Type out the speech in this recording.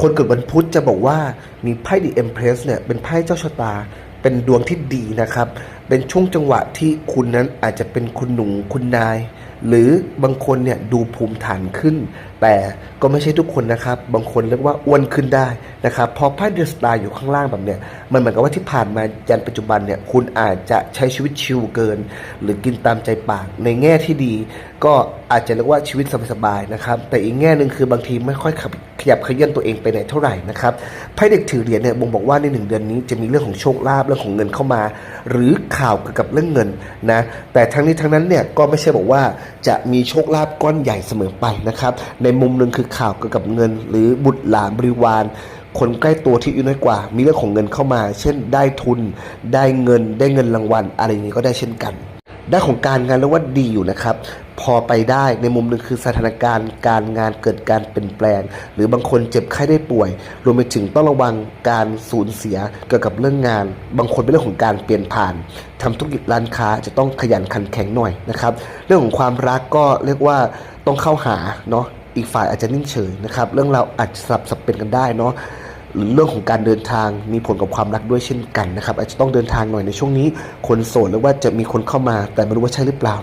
คนเกิดวันพุธจะบอกว่ามีไพ่ดีเอ็มเพรสเนี่ยเป็นไพ่เจ้าชะตา เป็นดวงที่ดีนะครับ เป็นช่วงจังหวะที่คุณนั้นอาจจะเป็นคุณหนุ่มคุณนาย หรือบางคนเนี่ยดูภูมิฐานขึ้น แต่ก็ไม่ใช่ทุกคนนะครับ บางคนเรียกว่าอ้วนขึ้นได้นะครับ พอไพ่เดอะสตาร์อยู่ข้างล่างแบบเนี้ย มันเหมือนกับว่าที่ผ่านมายันปัจจุบันเนี่ย คุณอาจจะใช้ชีวิตชิลเกิน หรือกินตามใจปาก ในแง่ที่ดี ก็อาจจะเรียกว่าชีวิตสบายๆนะครับ แต่อีกแง่หนึ่งคือบางทีไม่ค่อยขับขยับขยื่นตัวเองไปไหนเท่าไหร่นะครับ ไพ่เด็กถือเหรียญเนี่ยบ่งบอกว่าในหนึ่งเดือนนี้จะมีเรื่องของโชคลาภเรื่องของเงินเข้ามา หรือข่าวเกี่ยวกับเรื่องเงินนะ แต่ทั้งนี้ทั้งนั้นเนี่ยก็ไม่ใช่บอกว่าจะมีโชคลาภก้อนใหญ่เสมอไปนะครับ ในมุมหนึ่งคือข่าวเกี่ยวกับเงิน หรือบุตรหลานบริวาร คนใกล้ตัวที่อายู่น้อยกว่า มีเรื่องของเงินเข้ามา เช่น ได้ทุน ได้เงิน ได้เงินรางวัล อะไรอย่างนี้ก็ได้เช่นกัน ด้านของการงานเรียกว่าดีอยู่นะครับ พอไปได้ในมุมหนึ่งคือสถานการณ์ การงานเกิดการเปลี่ยนแปลง หรือบางคนเจ็บไข้ได้ป่วย รวมไปถึงต้องระวังการสูญเสียเกี่ยวกับเรื่องงาน บางคนเป็นเรื่องของการเปลี่ยนผ่านทำธุรกิจร้านค้าจะต้องขยันขันแข็งหน่อยนะครับ เรื่องของความรักก็เรียกว่าต้องเข้าหาเนาะ อีกฝ่ายอาจจะนิ่งเฉยนะครับ เรื่องเราวอาจจะสลับสับเป็นกันได้เนาะหรือเรื่องของการเดินทางมีผลกับความรักด้วยเช่นกันนะครับ อาจจะต้องเดินทางหน่อยในช่วงนี้ คนโสดหรือว่าจะมีคนเข้ามาแต่ไม่รู้ว่าใช่หรือเปล่า